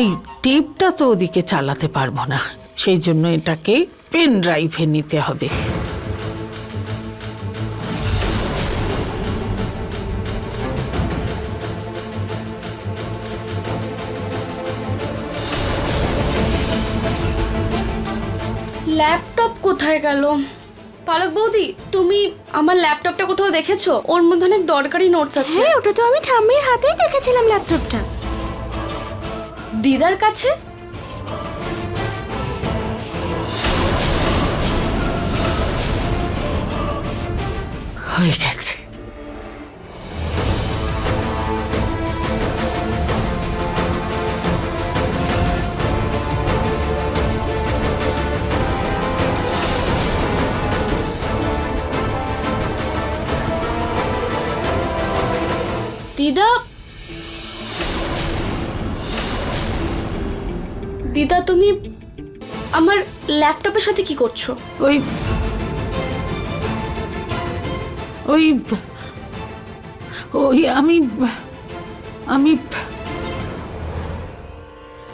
এই টিপটা তো ওদিকে চালাতে পারব না সেই জন্য এটাকে পেন ড্রাইভে নিতে হবে। কোথায় গেল? পালক বৌদি তুমি আমার ল্যাপটপটা কোথাও দেখেছ? ওর মধ্যে অনেক দরকারি নোটস আছে। হ্যাঁ ওটা তো আমি ঠাম্মির হাতেই দেখেছিলাম ল্যাপটপটা। দিদার কাছে? হয়ে গেছে। দিদা? দিদা, তুমি আমার ল্যাপটপের সাথে কি করছ? ওই ওই ওই আমি আমি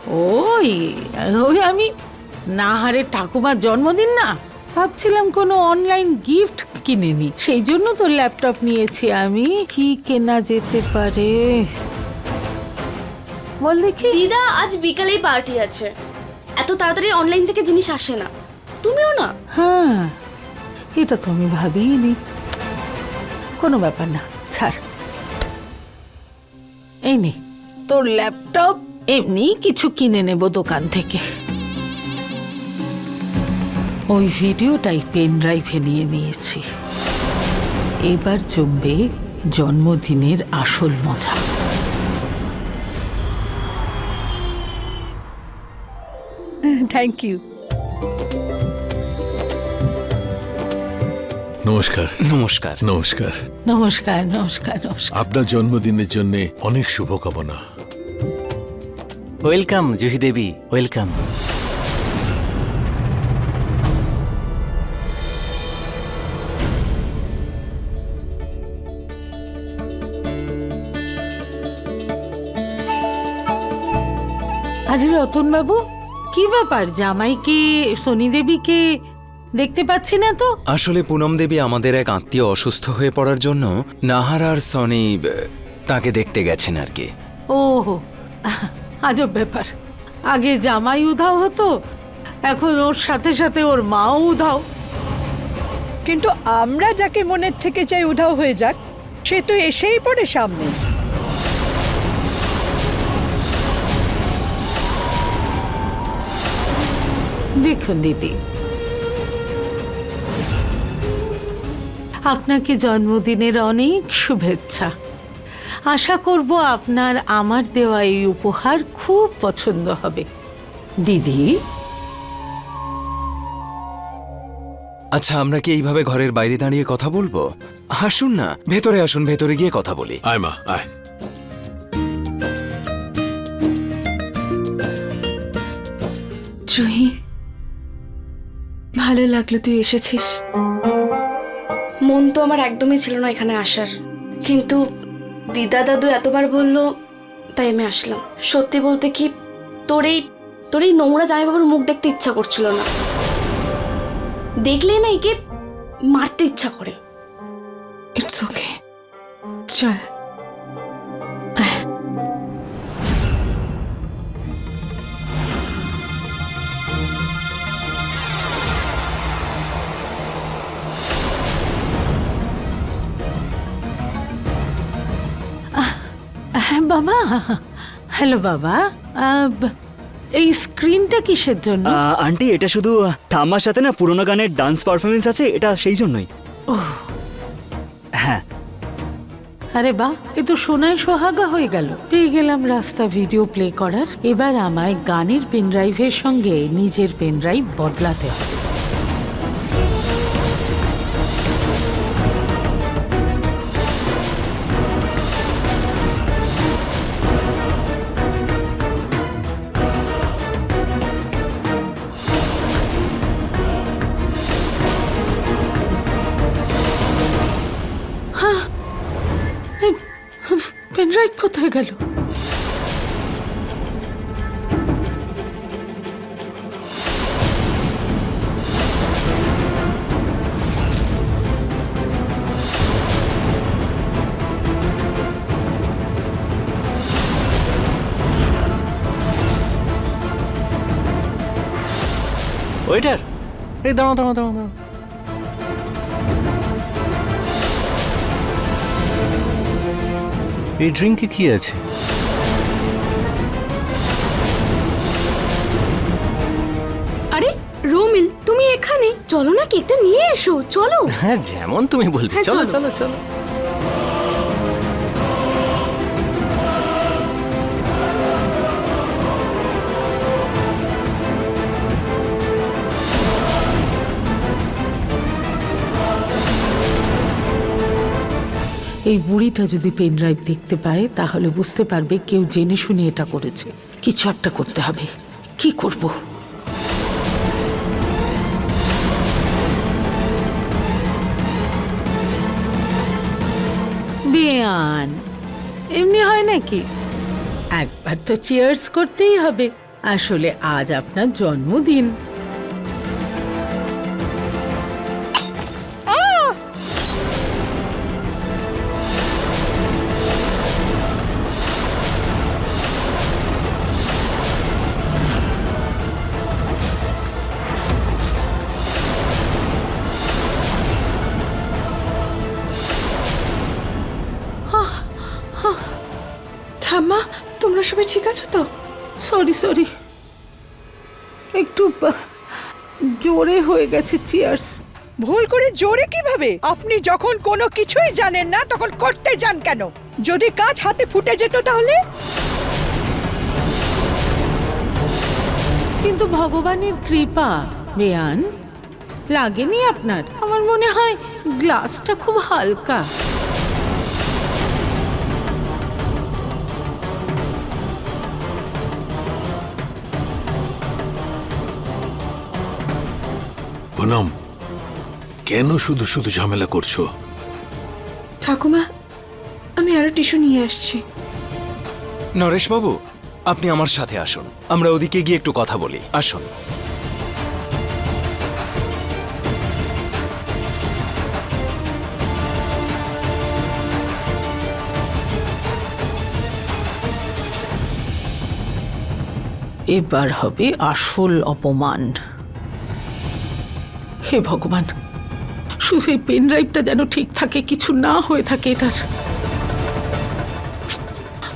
ওই ওই আমি নাহারের ঠাকুমার জন্মদিন না? ভাবছিলাম কোনো অনলাইন গিফট কিনে নি। সেই জন্য তো ল্যাপটপ নিয়েছি আমি। কি কেনা যেতে পারে? বল দেখি। দিদা আজ বিকালেই পার্টি আছে। এত তাড়াতাড়ি অনলাইন থেকে জিনিস আসে না। তুমিও না? হ্যাঁ এটা তো আমি ভাবিনি কোনো ব্যাপার না ছাড়। এই নে তোর ল্যাপটপ এমনি কিছু কিনে নেব দোকান থেকে। ওই ভিডিওটাই পেন ড্রাইভে নিয়ে নিয়েছি। এবার জমবে জন্মদিনের আসল মজা। থ্যাংক ইউ নমস্কার। নমস্কার। নমস্কার। নমস্কার নমস্কার নমস্কার। আপনার জন্মদিনের জন্য অনেক শুভকামনা। ওয়েলকাম জুহি দেবী ওয়েলকাম আরে রতন বাবু কি ব্যাপার? জামাই কি সোনি দেবীকে দেখতে পাচ্ছি না তো? আসলে পুনম দেবী আমাদের এক আত্মীয় অসুস্থ হয়ে পড়ার জন্য নাহার আর সনি তাকে দেখতে গেছেন আর কি। ও আজব ব্যাপার। আগে জামাই উধাও হতো এখন ওর সাথে সাথে ওর মাও উধাও। কিন্তু আমরা যাকে মনের থেকে চাই উধাও হয়ে যাক সে তো এসেই পড়ে সামনে। দেখুন দিদি। আপনাকে জন্মদিনের অনেক শুভেচ্ছা। আশা করব আপনার আমার দেওয়া এই উপহার খুব পছন্দ হবে। দিদি? আচ্ছা আমরা কি এইভাবে ঘরের বাইরে দাঁড়িয়ে কথা বলব? আসুন না ভেতরে আসুন ভেতরে গিয়ে কথা বলি। আয় মা আয়। জুহি ভালো লাগল তুই এসেছিস। মন তো আমার একদমই ছিল না এখানে আসার। কিন্তু দিদা দাদু এতবার বলল, তাই আমি আসলাম। সত্যি বলতে কি, তোর এই তোর এই নোংরা জামাইবাবুর মুখ দেখতে ইচ্ছা করছিল না। দেখলেই না একে মারতে ইচ্ছা করে। ইটস ওকে চল। বাবা। হ্যালো বাবা। এই স্ক্রিনটা কিসের জন্য? আন্টি এটা শুধু ঠাম্মার সাথে না পুরোনো গানের ডান্স পারফরমেন্স আছে এটা সেই জন্যই। হ্যাঁ। আরে বাহ এ তো সোনায় সোহাগা হয়ে গেল। পেয়ে গেলাম রাস্তা ভিডিও প্লে করার। এবার আমায় গানের পেনড্রাইভের সঙ্গে নিজের পেনড্রাইভ বদলাতে হবে। ড্রাইভ কোথায় গেল ওয়েটার এই দাঁড়াও দাঁড়াও দাঁড়াও দাঁড়াও এই ড্রিঙ্কে কি আছে? আরে রোমিল তুমি এখানে? চলো না কেকটা নিয়ে এসো চলো। হ্যাঁ যেমন তুমি বলবে। হ্যাঁ, চলো চলো। চলো চলো। এই বুড়িটা যদি পেন ড্রাইভ দেখতে পায়, তাহলে বুঝতে পারবে কেউ জেনে শুনে এটা করেছে। কিছু একটা করতে হবে। কি করব? বেয়ান, এমনি হয় নাকি? একবার তো চিয়ার্স করতেই হবে। আসলে আজ আপনার জন্মদিন। Sorry sorry. একটু জোরে হয়ে গেছে চিয়ার্স ভুল করে জোরে কীভাবে? আপনি যখন কোনো কিছুই জানেন না তখন করতে যান কেন? যদি কাজ হাতে ফুটে যেত তাহলে? কিন্তু ভগবানের কৃপা বেয়ান লাগেনি আপনার? আমার মনে হয় গ্লাসটা খুব হালকা। পুনম কেন শুধু শুধু ঝামেলা করছ? ঠাকুমা আমি আরও টিস্যু নিয়ে আসছি। নরেশ বাবু আপনি আমার সাথে আসুন। আমরা ওদিকে গিয়ে একটু কথা বলি। আসুন। এবার হবে আসল অপমান। হে ভগবান, শুধু এই পেন ড্রাইভটা যেন ঠিক থাকে, কিছু না হয়ে থাকে এটার।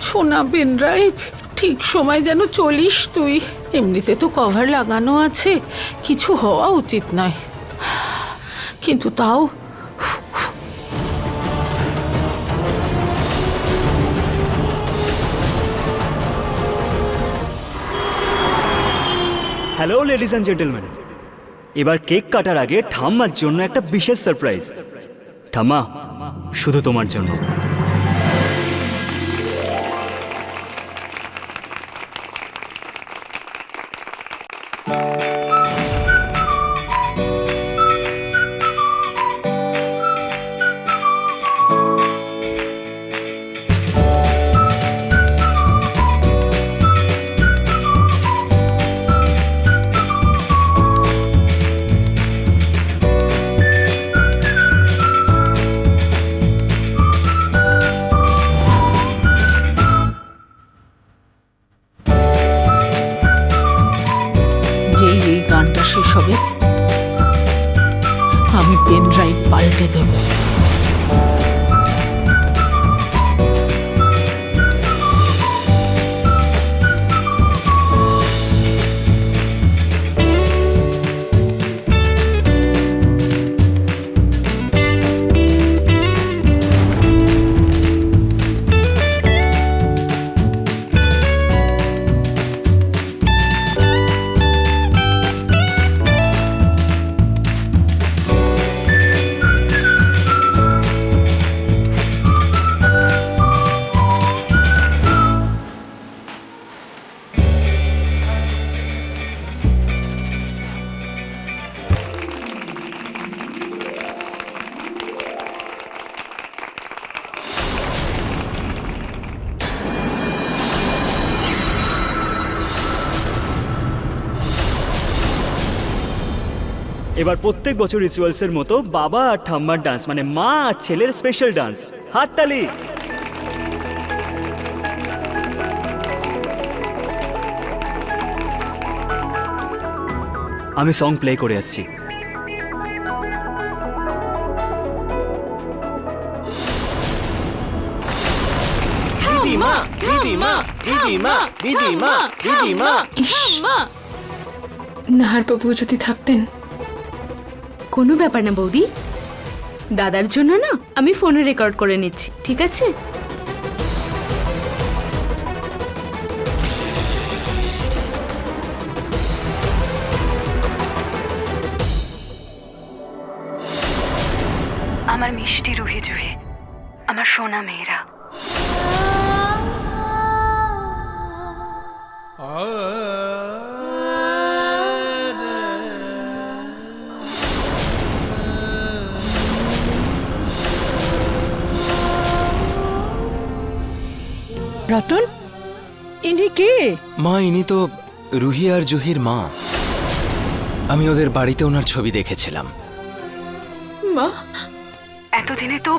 সোনা পেন ড্রাইভ ঠিক সময় যেন চলিস তুই। এমনিতে তো কভার লাগানো আছে, কিছু হওয়া উচিত নয়। কিন্তু তাও হ্যালো লেডিস অ্যান্ড জেন্টেলম্যান এবার কেক কাটার আগে ঠাম্মার জন্য একটা বিশেষ সারপ্রাইজ। ঠাম্মা শুধু তোমার জন্য। এবার প্রত্যেক বছর রিচুয়ালসের মতো বাবা আর ঠাম্মার ডান্স মানে মা আর ছেলের স্পেশাল ডান্স হাততালি! আমি সং প্লে করে আসছি। দিদিমা নাহারবাবু যদি থাকতেন। কোনো ব্যাপার না বৌদি। দাদার জন্য না আমি ফোনে রেকর্ড করে নিচ্ছি ঠিক আছে? আমার মিষ্টি রুহি জুহি আমার সোনা মেয়েরা। রতন ইনি কে? মা ইনি তো রুহি আর জুহির মা। আমি ওদের বাড়িতে ওনার ছবি দেখেছিলাম। মা এতদিনে তো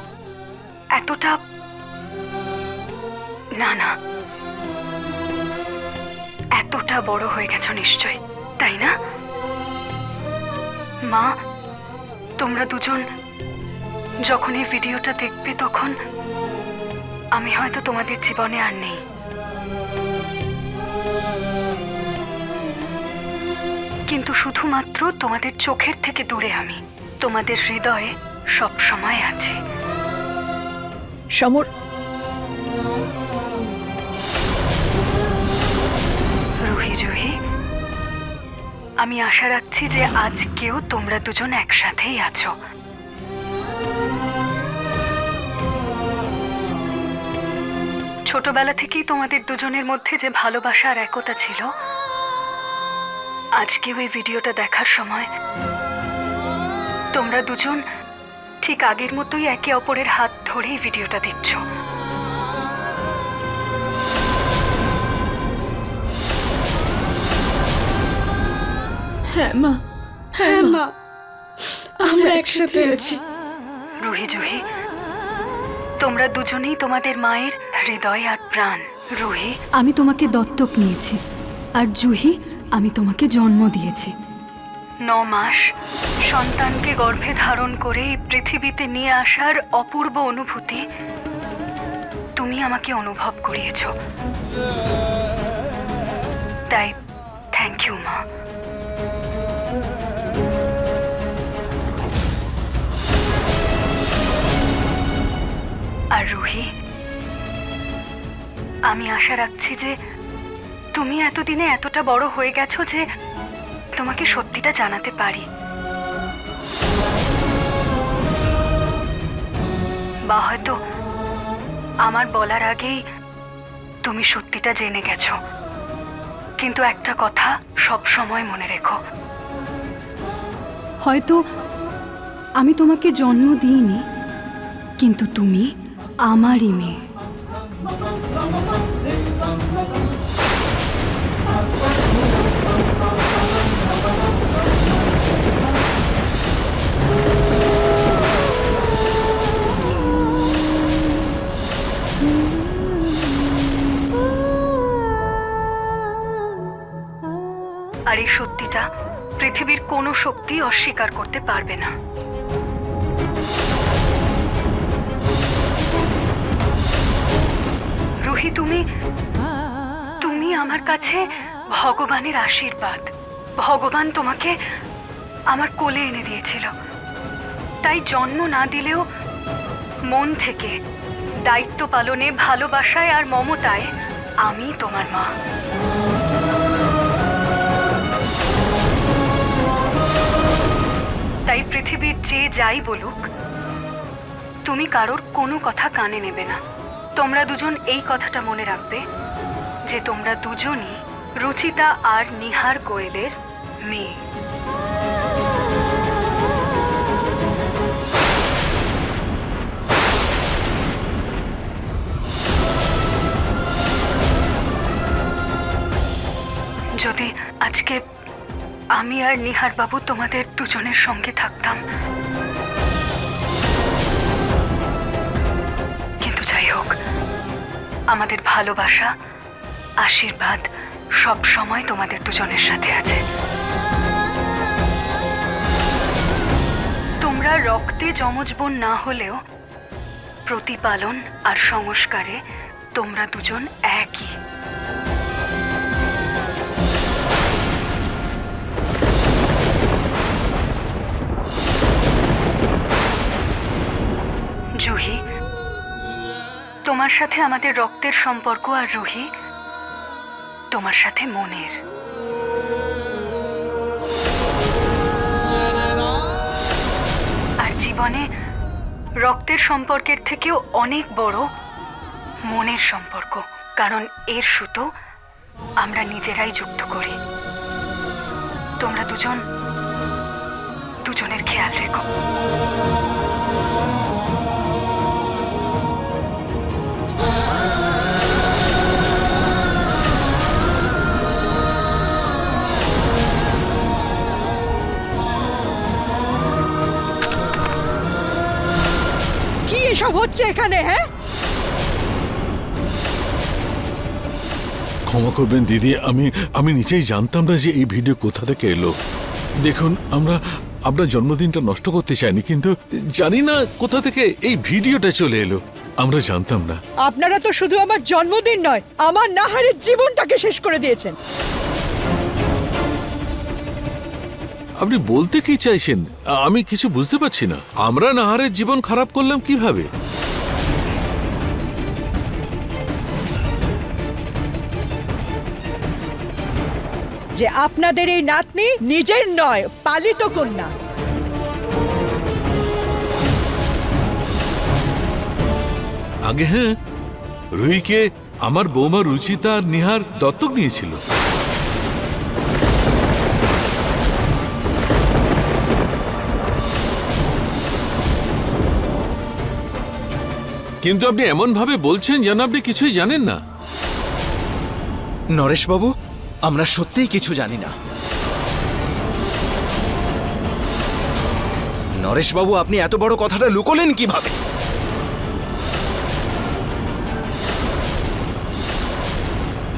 এতটা না না। এতটা বড় হয়ে গেছো নিশ্চয় তাই না? মা তোমরা দুজন যখন এই ভিডিওটা দেখবে তখন আমি হয়তো তোমাদের জীবনে আর নেই। কিন্তু শুধুমাত্র তোমাদের চোখের থেকে দূরে আমি। তোমাদের হৃদয়ে সব সময় আছি। সমর রুহি জুহি আমি আশা রাখছি যে আজকেও তোমরা দুজন একসাথেই আছো। ছোটবেলা থেকেই তোমাদের দুজনের মধ্যে যে ভালোবাসা আর একতা ছিল আজকেও ওই ভিডিওটা দেখার সময় তোমরা দুজন ঠিক আগের মতোই একে অপরের হাত ধরেই ভিডিওটা দেখছ। হ্যাঁ মা। হ্যাঁ মা। আমরা একসাথে আছি রুহি জুহি তোমরা দুজনেই তোমাদের মায়ের হৃদয় আর প্রাণ। রুহি আমি তোমাকে দত্তক নিয়েছি। আর জুহি আমি তোমাকে জন্ম দিয়েছি। ন মাস সন্তানকে গর্ভে ধারণ করে এই পৃথিবীতে নিয়ে আসার অপূর্ব অনুভূতি তুমি আমাকে অনুভব করিয়েছ। তাই রুহি, আমি আশা রাখছি যে তুমি এতদিনে এতটা বড় হয়ে গেছো যে তোমাকে সত্যিটা জানাতে পারি। বা হয়তো আমার বলার আগেই তুমি সত্যিটা জেনে গেছো। কিন্তু একটা কথা সব সময় মনে রেখো। হয়তো আমি তোমাকে জন্ম দিইনি, কিন্তু তুমি আমারই মেয়ে। আর এই সত্যিটা পৃথিবীর কোনো শক্তি অস্বীকার করতে পারবে না। তুমি তুমি আমার কাছে ভগবানের আশীর্বাদ। ভগবান তোমাকে আমার কোলে এনে দিয়েছিল। তাই জন্ম না দিলেও মন থেকে দায়িত্ব পালনে, ভালোবাসায় আর মমতায় আমি তোমার মা। তাই পৃথিবীর যে যাই বলুক, তুমি কারোর কোনো কথা কানে নেবে না। তোমরা দুজন এই কথাটা মনে রাখবে যে তোমরা দুজনই রুচিতা আর নিহার গোয়েলের মেয়ে। যদি আজকে আমি আর নিহার বাবু তোমাদের দুজনের সঙ্গে থাকতাম আমাদের ভালোবাসা, আশীর্বাদ সব সময় তোমাদের দুজনের সাথে আছে। তোমরা রক্তে যমজ বোন না হলেও প্রতিপালন আর সংস্কারে তোমরা দুজন একই। তোমার সাথে আমাদের রক্তের সম্পর্ক আর রুহি, তোমার সাথে মনের। আর জীবনে রক্তের সম্পর্কের থেকেও অনেক বড় মনের সম্পর্ক, কারণ এর সুতো আমরা নিজেরাই যুক্ত করি। তোমরা দুজন, দুজনের খেয়াল রেখো। এসব হচ্ছে এখানে হ্যাঁ? ক্ষমা করবেন দিদি। আমি আমি নিজেই জানতাম না যে এই ভিডিও কোথা থেকে এলো। দেখুন আমরা আপনার জন্মদিনটা নষ্ট করতে চাইনি কিন্তু জানি না কোথা থেকে এই ভিডিওটা চলে এলো। আমরা জানতাম না। আপনারা তো শুধু আমার জন্মদিন নয় আমার নাহারের জীবনটাকে শেষ করে দিয়েছেন। আপনি বলতে কি চাইছেন? আমি কিছু বুঝতে পারছি না। আমরা নাহারের জীবন খারাপ করলাম কীভাবে? যে আপনাদের এই নাতনি নিজের নয় পালিত কন্যা। আগে হ্যাঁ রুহিকে আমার বৌমা রুচিতা আর নিহার দত্তক নিয়েছিল। কিন্তু আপনি এমন ভাবে বলছেন যেন আপনি কিছুই জানেন না। নরেশবাবু আমরা সত্যিই কিছু জানি না। নরেশবাবু আপনি এত বড় কথাটা লুকোলেন কীভাবে?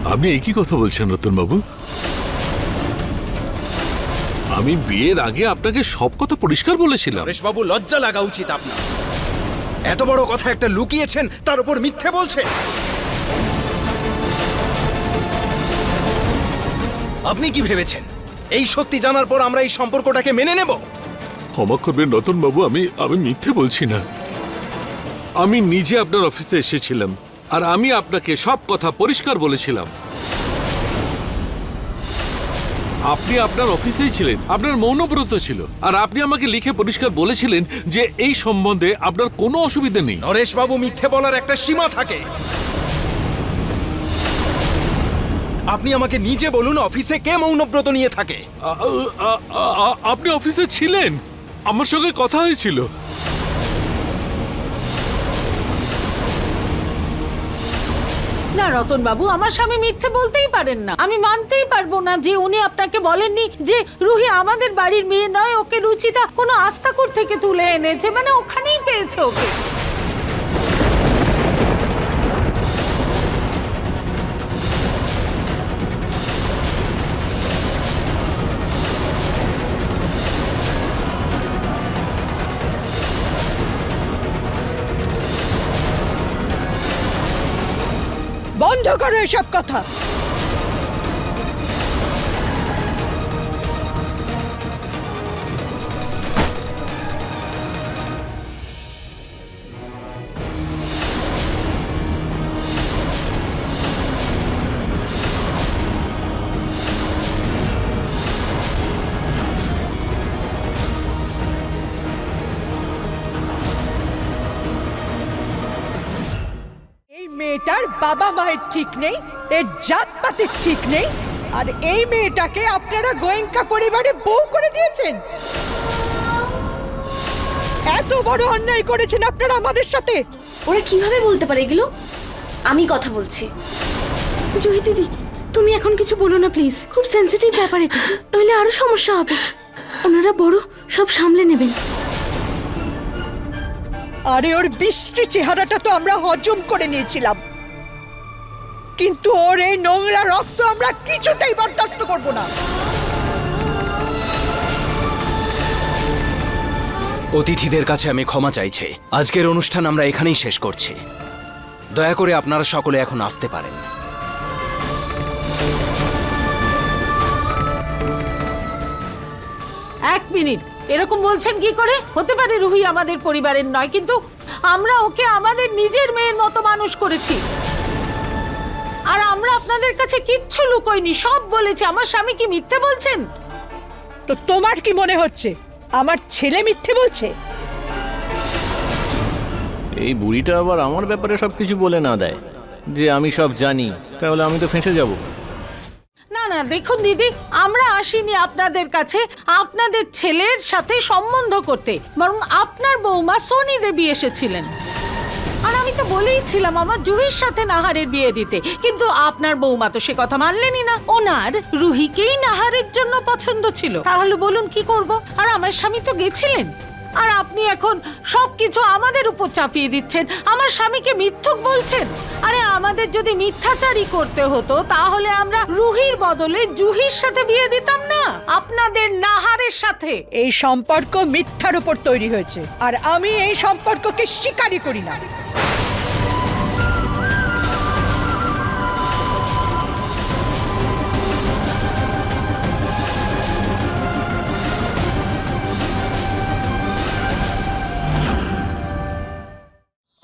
আপনি একই কথা বলছেন রতনবাবু। আমি বিয়ের আগে আপনাকে সব কথা পরিষ্কার বলেছিলাম। নরেশবাবু লজ্জা লাগা উচিত আপনার। এত বড় কথা একটা লুকিয়েছেন, তার উপর মিথ্যে বলছেন আপনি কি ভেবেছেন? এই সত্যি জানার পর আমরা এই সম্পর্কটাকে মেনে নেব? ক্ষমা করবেন রতনবাবু আমি আমি মিথ্যে বলছি না। আমি নিজে আপনার অফিসে এসেছিলাম, আর আমি আপনাকে সব কথা পরিষ্কার বলেছিলাম। আপনি আপনার অফিসেই ছিলেন আপনার মৌনব্রত ছিল আর আপনি আমাকে লিখে পরিষ্কার বলেছিলেন যে এই সম্বন্ধে আপনার কোনো অসুবিধা নেই। নরেশবাবু মিথ্যে বলার একটা সীমা থাকে। আপনি আমাকে নিজে বলুন অফিসে কে মৌনব্রত নিয়ে থাকে। আ- আ- আ- আ- আপনি অফিসে ছিলেন? আমার সঙ্গে কথা হয়েছিল। না রতন বাবু আমার স্বামী মিথ্যে বলতেই পারেন না। আমি মানতেই পারব না যে উনি আপনাকে বলেননি যে রুহি আমাদের বাড়ির মেয়ে নয়, ওকে রুচিতা কোনো আস্তাকুর থেকে তুলে এনেছে। মানে ওখানেই পেয়েছে ওকে। এসব কথা। বাবা মায়ের ঠিক নেই এর জাতপাতের ঠিক নেই আর এই মেয়েটাকে আপনারা গোয়েঙ্কা পরিবারে বউ করে দিয়েছেন। এত বড় অন্যায় করেছেন আপনারা আমাদের সাথে। ওরা কীভাবে বলতে পারে এগুলো? আমি কথা বলছি। জুহি দিদি তুমি এখন কিছু বলো না প্লিজ। খুব সেন্সিটিভ ব্যাপার এটা। নইলে আরও সমস্যা হবে। ওনারা বড় সব সামলে নেবেন। আরে ওর বৃষ্টি চেহারাটা তো আমরা হজম করে নিয়েছিলাম। কিন্তু ওর এই নোংরা রক্ত আমরা কিছুতেই বরদাস্ত করব না। অতিথিদের কাছে আমি ক্ষমা চাইছি। আজকের অনুষ্ঠান আমরা এখানেই শেষ করছি। দয়া করে আপনারা সকলে এখন আসতে পারেন। এক মিনিট। এরকম বলছেন কি করে? হতে পারে রুহি আমাদের পরিবারের নয় কিন্তু আমরা ওকে আমাদের নিজের মেয়ের মতো মানুষ করেছি। আর আমরা আপনাদের কাছে কিচ্ছু লুকোইনি সব বলেছি। আমার স্বামী কি মিথ্যে বলছেন? তো তোমার কি মনে হচ্ছে? আমার ছেলে মিথ্যে বলছে? এই বুড়িটা আবার আমার ব্যাপারে সব কিছু বলে না দেয়। যে আমি সব জানি তাহলে আমি তো ফেঁসে যাব। না না দেখুন দিদি আমরা আসিনি আপনাদের কাছে আপনাদের ছেলের সাথে সম্বন্ধ করতে বরং আপনার বৌমা সোনি দেবী এসেছিলেন। আর আমি তো বলেইছিলাম আমার জুহির সাথে নাহারের বিয়ে দিতে, কিন্তু আপনার বৌমা তো সে কথা মানলেনই না। ওনার রুহিকেই নাহারের জন্য পছন্দ ছিল। তাহলে বলুন কি করব? আর আমার স্বামী তো গেছিলেন। আর আপনি এখন সবকিছু আমাদের উপর চাপিয়ে দিচ্ছেন। আমার স্বামীকে মিথ্যুক বলছেন। আরে আমাদের যদি মিথ্যাচারী করতে হতো, তাহলে আমরা রুহির বদলে জুহির সাথে বিয়ে দিতাম না। আপনাদের নাহারের সাথে। এই সম্পর্ক মিথ্যার উপর তৈরি হয়েছে। আর আমি এই সম্পর্ককে স্বীকারই করি না।